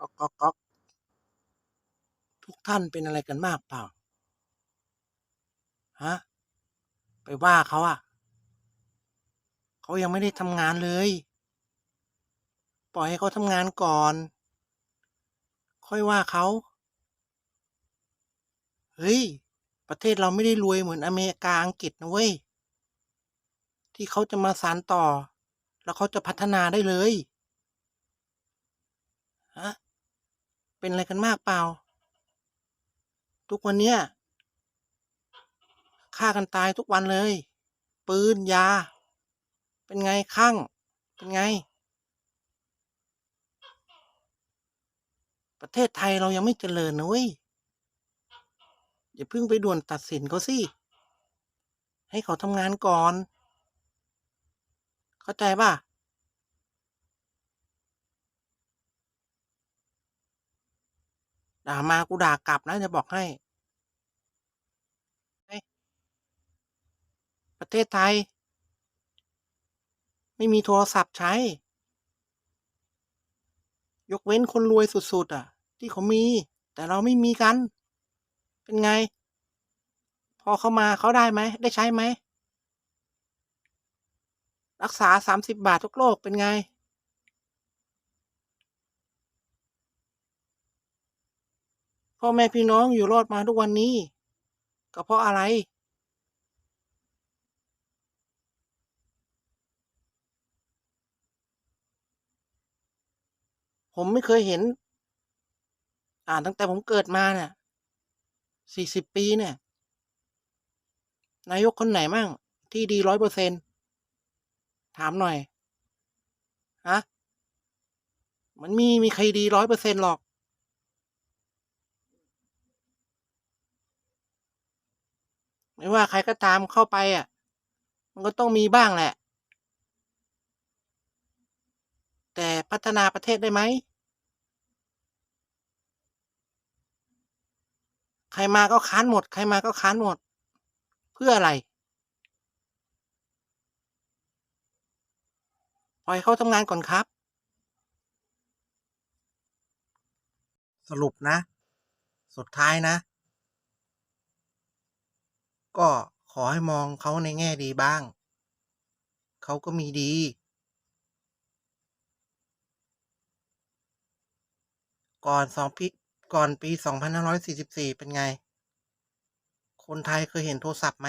ก๊อกก๊อกก๊อกทุกท่านเป็นอะไรกันมากเปล่า ฮะ ไปว่าเขาอะเขายังไม่ได้ทำงานเลย ปล่อยให้เขาทำงานก่อน ค่อยว่าเขา เฮ้ย ประเทศเราไม่ได้รวยเหมือนอเมริกาอังกฤษนะเว้ย ที่เขาจะมาสานต่อ แล้วเขาจะพัฒนาได้เลย ฮะ เป็นอะไรกันมากเปล่า ทุกวันเนี้ยฆ่ากันตายทุกวันเลย ปืนยา เป็นไงข้างเป็นไง ประเทศไทยเรายังไม่เจริญนะเว้ยอย่าเพิ่งไปด่วนตัดสินเขาสิ ให้เขาทำงานก่อน เข้าใจป่ะ ด่ามากูด่ากลับนะจะบอกให้ ประเทศไทย ไม่มีโทรศัพท์ใช้ ยกเว้นคนรวยสุด ๆ อะ ที่เขามี แต่เราไม่มีกัน เป็นไง พอเขามาเขาได้ไหม ได้ใช้ไหม รักษาสามสิบบาททุกโรคเป็นไง พ่อแม่พี่น้องอยู่รอดมาทุกวันนี้ ก็เพราะอะไร ผมไม่เคยเห็น อ่านตั้งแต่ผมเกิดมาเนี่ยสี่สิบปีเนี่ย นายกคนไหนมั่ง ที่ดีร้อยเปอร์เซ็นถามหน่อย ฮะ มันมีมีใครดีร้อยเปอร์เซ็นหรอก ไม่ว่าใครก็ตามเข้าไปอะ มันก็ต้องมีบ้างแหละ แต่พัฒนาประเทศได้ไหม ใครมาก็ค้านหมด ใครมาก็ค้านหมด เพื่ออะไร ปล่อยเขาทำงานก่อนครับ สรุปนะ สุดท้ายนะ ก็ขอให้มองเขาในแง่ดีบ้าง เขาก็มีดี ก่อนสองปีก่อนปีสองพันห้าร้อยสี่สิบสี่เป็นไง คนไทยเคยเห็นโทรศัพท์ไหม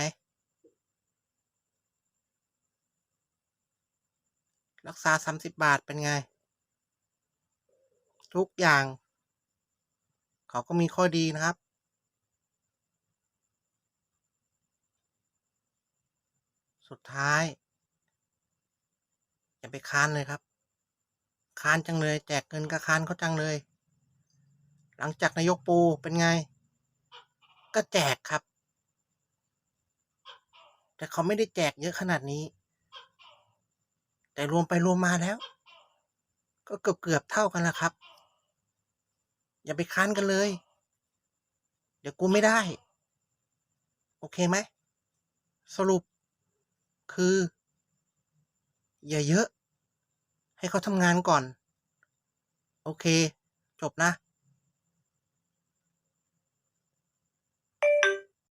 รักษาสามสิบบาทเป็นไง ทุกอย่าง เขาก็มีข้อดีนะครับ สุดท้าย อย่าไปค้านเลยครับค้านจังเลย แจกเงินก็ค้านเขาจังเลย หลังจากนายกปูเป็นไง ก็แจกครับ แต่เขาไม่ได้แจกเยอะขนาดนี้ แต่รวมไปรวมมาแล้ว ก็เกือบเกือบเท่ากันละครับ อย่าไปค้านกันเลย เดี๋ยวกูไม่ได้ โอเคไหม สรุป คือ อย่าเยอะ ให้เขาทำงานก่อน โอเค จบนะ